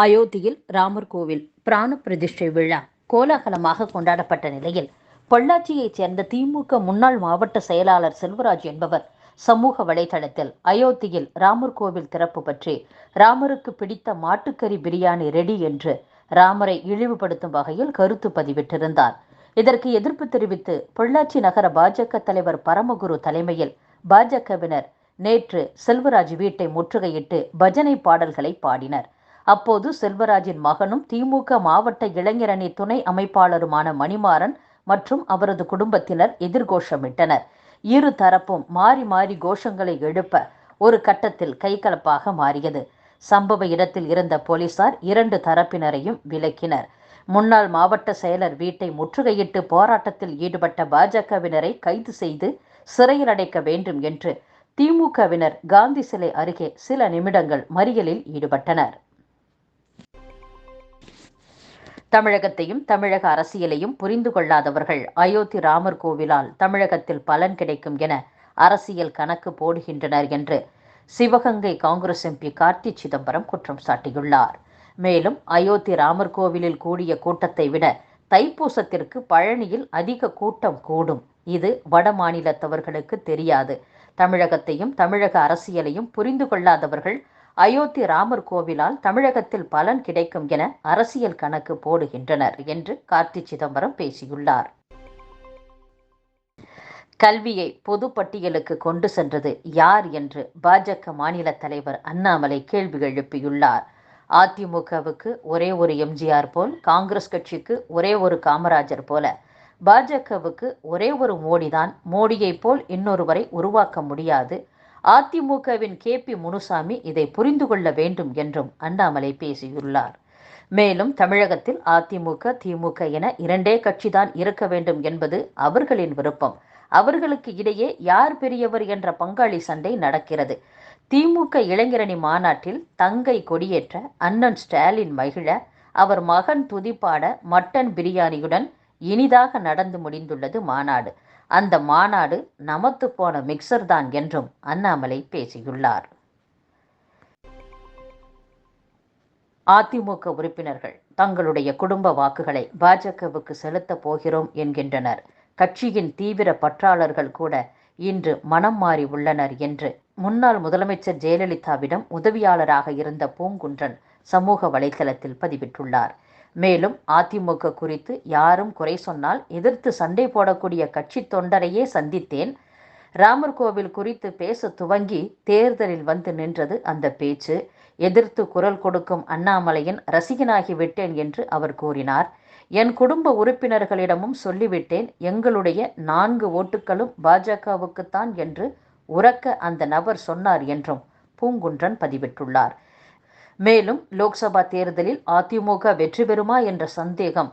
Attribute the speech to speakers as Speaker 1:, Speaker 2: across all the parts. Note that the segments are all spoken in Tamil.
Speaker 1: அயோத்தியில் ராமர் கோவில் பிராண பிரதிஷ்டை விழா கோலாகலமாக கொண்டாடப்பட்ட நிலையில் பொள்ளாச்சியைச் சேர்ந்த திமுக முன்னாள் மாவட்ட செயலாளர் செல்வராஜ் என்பவர் சமூக வலைதளத்தில் அயோத்தியில் ராமர் கோவில் திறப்பு பற்றி ராமருக்கு பிடித்த மாட்டுக்கறி பிரியாணி ரெடி என்று ராமரை இழிவுபடுத்தும் வகையில் கருத்து பதிவிட்டிருந்தார் இதற்கு எதிர்ப்பு தெரிவித்து பொள்ளாச்சி நகர பாஜக தலைவர் பரமகுரு தலைமையில் பாஜகவினர் நேற்று செல்வராஜ் வீட்டை முற்றுகையிட்டு பஜனை பாடல்களை பாடினர் அப்போது செல்வராஜின் மகனும் திமுக மாவட்ட இளைஞரணி துணை அமைப்பாளருமான மணிமாறன் மற்றும் அவரது குடும்பத்தினர் எதிர்கோஷமிட்டனர் இரு தரப்பும் மாறி மாறி கோஷங்களை எழுப்ப ஒரு கட்டத்தில் கைகலப்பாக மாறியது சம்பவ இடத்தில் இருந்த போலீசார் இரண்டு தரப்பினரையும் விலக்கினர் முன்னாள் மாவட்ட செயலர் வீட்டை முற்றுகையிட்டு போராட்டத்தில் ஈடுபட்ட பாஜகவினரை கைது செய்து சிறையில் அடைக்க வேண்டும் என்று திமுகவினர் காந்தி சிலை அருகே சில நிமிடங்கள் மறியலில் ஈடுபட்டனர் தமிழகத்தையும் தமிழக அரசியலையும் புரிந்து கொள்ளாதவர்கள் அயோத்தி ராமர் கோவிலால் தமிழகத்தில் பலன் கிடைக்கும் என அரசியல் கணக்கு போடுகின்றனர் என்று சிவகங்கை காங்கிரஸ் எம்பி கார்த்தி சிதம்பரம் குற்றம் சாட்டியுள்ளார் மேலும் அயோத்தி ராமர் கோவிலில் கூடிய கூட்டத்தை விட தைப்பூசத்திற்கு பழனியில் அதிக கூட்டம் கூடும் இது வட மாநிலத்தவர்களுக்கு தெரியாது தமிழகத்தையும் தமிழக அரசியலையும் புரிந்து கொள்ளாதவர்கள் அயோத்தி ராமர் கோவிலால் தமிழகத்தில் பலன் கிடைக்கும் என அரசியல் கணக்கு போடுகின்றனர் என்று கார்த்தி சிதம்பரம் பேசியுள்ளார் கல்வியை பொதுப்பட்டியலுக்கு கொண்டு சென்றது யார் என்று பாஜக மாநில தலைவர் அண்ணாமலை கேள்வி எழுப்பியுள்ளார் அதிமுகவுக்கு ஒரே ஒரு எம்ஜிஆர் போல் காங்கிரஸ் கட்சிக்கு ஒரே ஒரு காமராஜர் போல பாஜகவுக்கு ஒரே ஒரு மோடிதான் மோடியை போல் இன்னொருவரை உருவாக்க முடியாது அதிமுகவின் கே பி முனுசாமி இதை புரிந்து கொள்ள வேண்டும் என்றும் அண்ணாமலை பேசியுள்ளார் மேலும் தமிழகத்தில் அதிமுக திமுக என இரண்டே கட்சிதான் இருக்க வேண்டும் என்பது அவர்களின் விருப்பம் அவர்களுக்கு இடையே யார் பெரியவர் என்ற பங்காளி சண்டை நடக்கிறது திமுக இளைஞரணி மாநாட்டில் தங்கை கொடியேற்ற அண்ணன் ஸ்டாலின் மகிழ அவர் மகன் துதிப்பாட மட்டன் பிரியாணியுடன் இனிதாக நடந்து முடிந்துள்ளது மாநாடு அந்த மாநாடு நமத்து போன மிக்சர் தான் என்றும் அண்ணாமலை பேசியுள்ளார் அதிமுக உறுப்பினர்கள் தங்களுடைய குடும்ப வாக்குகளை பாஜகவுக்கு செலுத்தப் போகிறோம் என்கின்றனர் கட்சியின் தீவிர பற்றாளர்கள் கூட இன்று மனம் மாறி உள்ளனர் என்று முன்னாள் முதலமைச்சர் ஜெயலலிதாவிடம் உதவியாளராக இருந்த பூங்குன்றன் சமூக வலைதளத்தில் பதிவிட்டுள்ளார் மேலும் அதிமுக குறித்து யாரும் குறை சொன்னால் எதிர்த்து சண்டை போடக்கூடிய கட்சி தொண்டரையே சந்தித்தேன் ராமர் கோவில் குறித்து பேச துவங்கி தேர்தலில் வந்து நின்றது அந்த பேச்சு எதிர்த்து குரல் கொடுக்கும் அண்ணாமலையின் ரசிகனாகி விட்டேன் என்று அவர் கூறினார் என் குடும்ப உறுப்பினர்களிடமும் சொல்லிவிட்டேன் எங்களுடைய நான்கு ஓட்டுகளும் பாஜகவுக்குத்தான் என்று உறக்க அந்த நபர் சொன்னார் என்றும் பூங்குன்றன் பதிவிட்டுள்ளார் மேலும் லோக்சபா தேர்தலில் அதிமுக வெற்றி பெறுமா என்ற சந்தேகம்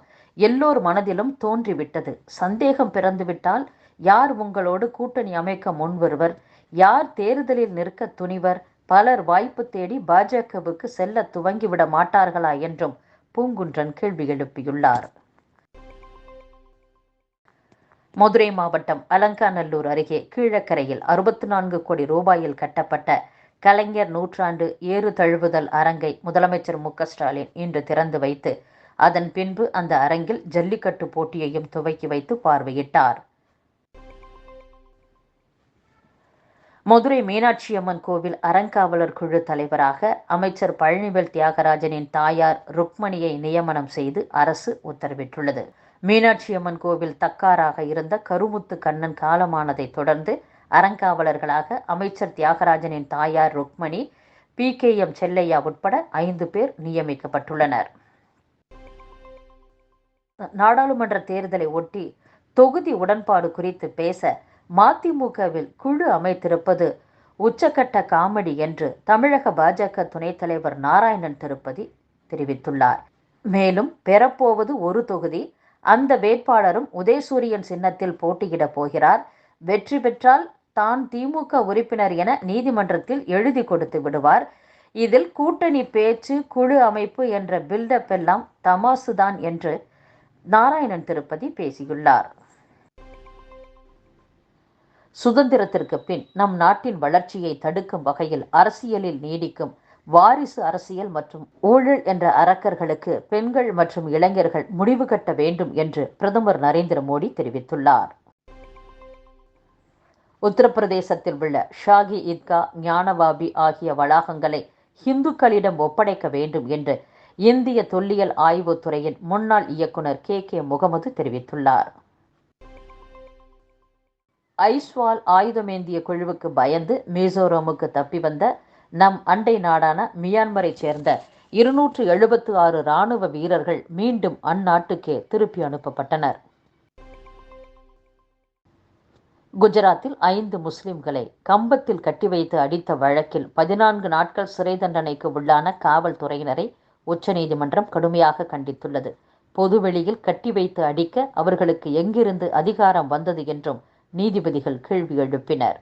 Speaker 1: எல்லோர் மனதிலும் தோன்றிவிட்டது சந்தேகம் பிறந்துவிட்டால் யார் உங்களோடு கூட்டணி அமைக்க முன்வருவர் யார் தேர்தலில் நிற்க துணிவர் பலர் வாய்ப்பு தேடி பாஜகவுக்கு செல்ல துவங்கிவிட மாட்டார்களா என்றும் பூங்குன்றன் கேள்வி எழுப்பியுள்ளார் மதுரை மாவட்டம் அலங்காநல்லூர் அருகே கீழக்கரையில் அறுபத்தி நான்கு கோடி ரூபாயில் கட்டப்பட்ட கலைஞர் நூற்றாண்டு ஏறு தழுவுதல் அரங்கை முதலமைச்சர் மு ஸ்டாலின் இன்று திறந்து வைத்து அதன் பின்பு அந்த அரங்கில் ஜல்லிக்கட்டு போட்டியையும் துவக்கி வைத்து பார்வையிட்டார் மதுரை மீனாட்சியம்மன் கோவில் அறங்காவலர் குழு தலைவராக அமைச்சர் பழனிவேல் தியாகராஜனின் தாயார் ருக்மணியை நியமனம் செய்து அரசு உத்தரவிட்டுள்ளது மீனாட்சியம்மன் கோவில் தக்காராக இருந்த கருமுத்து கண்ணன் காலமானதை தொடர்ந்து அறங்காவலர்களாக அமைச்சர் தியாகராஜனின் தாயார் Rukmani P K M Chellaiah உட்பட ஐந்து பேர் நியமிக்கப்பட்டுள்ளனர் நாடாளுமன்ற தேர்தலை ஒட்டி தொகுதி உடன்பாடு குறித்து பேச மதிமுகவில் குழு அமைத்திருப்பது உச்சக்கட்ட காமெடி என்று தமிழக பாஜக துணைத் தலைவர் நாராயணன் திருப்பதி தெரிவித்துள்ளார் மேலும் பெறப்போவது ஒரு தொகுதி அந்த வேட்பாளரும் உதயசூரியன் சின்னத்தில் போட்டியிடப் போகிறார் வெற்றி பெற்றால் தான் திமுக உறுப்பினர் என நீதிமன்றத்தில் எழுதி கொடுத்து விடுவார் இதில் கூட்டணி பேச்சு குழு அமைப்பு என்ற பில்டப் எல்லாம் தமாசுதான் என்று நாராயணன் திருப்பதி பேசியுள்ளார் சுதந்திரத்திற்கு பின் நம் நாட்டின் வளர்ச்சியை தடுக்கும் வகையில் அரசியலில் நீடிக்கும் வாரிசு அரசியல் மற்றும் ஊழல் என்ற அரக்கர்களுக்கு பெண்கள் மற்றும் இளைஞர்கள் முடிவு கட்ட வேண்டும் என்று பிரதமர் நரேந்திர மோடி தெரிவித்துள்ளார் உத்தரப்பிரதேசத்தில் உள்ள ஷாகி ஈத்கா ஞானவாபி ஆகிய வளாகங்களை இந்துக்களிடம் ஒப்படைக்க வேண்டும் என்று இந்திய தொல்லியல் ஆய்வுத்துறையின் முன்னாள் இயக்குனர் கே கே முகமது தெரிவித்துள்ளார் ஐஸ்வால் ஆயுதமேந்திய குழுவுக்கு பயந்து மிசோரமுக்கு தப்பி வந்த நம் அண்டை நாடான மியான்மரைச் சேர்ந்த இருநூற்று எழுபத்து ஆறு இராணுவ வீரர்கள் மீண்டும் அந்நாட்டுக்கே திருப்பி அனுப்பப்பட்டனர் குஜராத்தில் ஐந்து முஸ்லிம்களை கம்பத்தில் கட்டி வைத்து அடித்த வழக்கில் பதினான்கு நாட்கள் சிறை தண்டனைக்கு உள்ளான காவல்துறையினரை உச்சநீதிமன்றம் கடுமையாக கண்டித்துள்ளது பொதுவெளியில் கட்டி வைத்து அடிக்க அவர்களுக்கு எங்கிருந்து அதிகாரம் வந்தது என்றும் நீதிபதிகள் கேள்வி எழுப்பினர்